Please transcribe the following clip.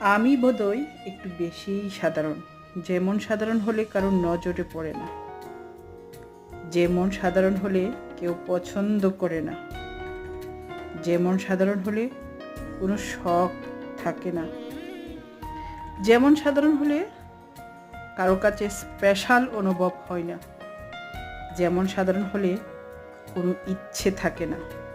আমি বোধহয় একটু বেশিই সাধারণ। যেমন সাধারণ হলে কারোর নজরে পড়ে না। যেমন সাধারণ হলে কেউ পছন্দ করে না। যেমন সাধারণ হলে কোনো শখ থাকে না। যেমন সাধারণ হলে কারও কাছে স্পেশাল অনুভব হয় না। যেমন সাধারণ হলে কোনো ইচ্ছে থাকে না।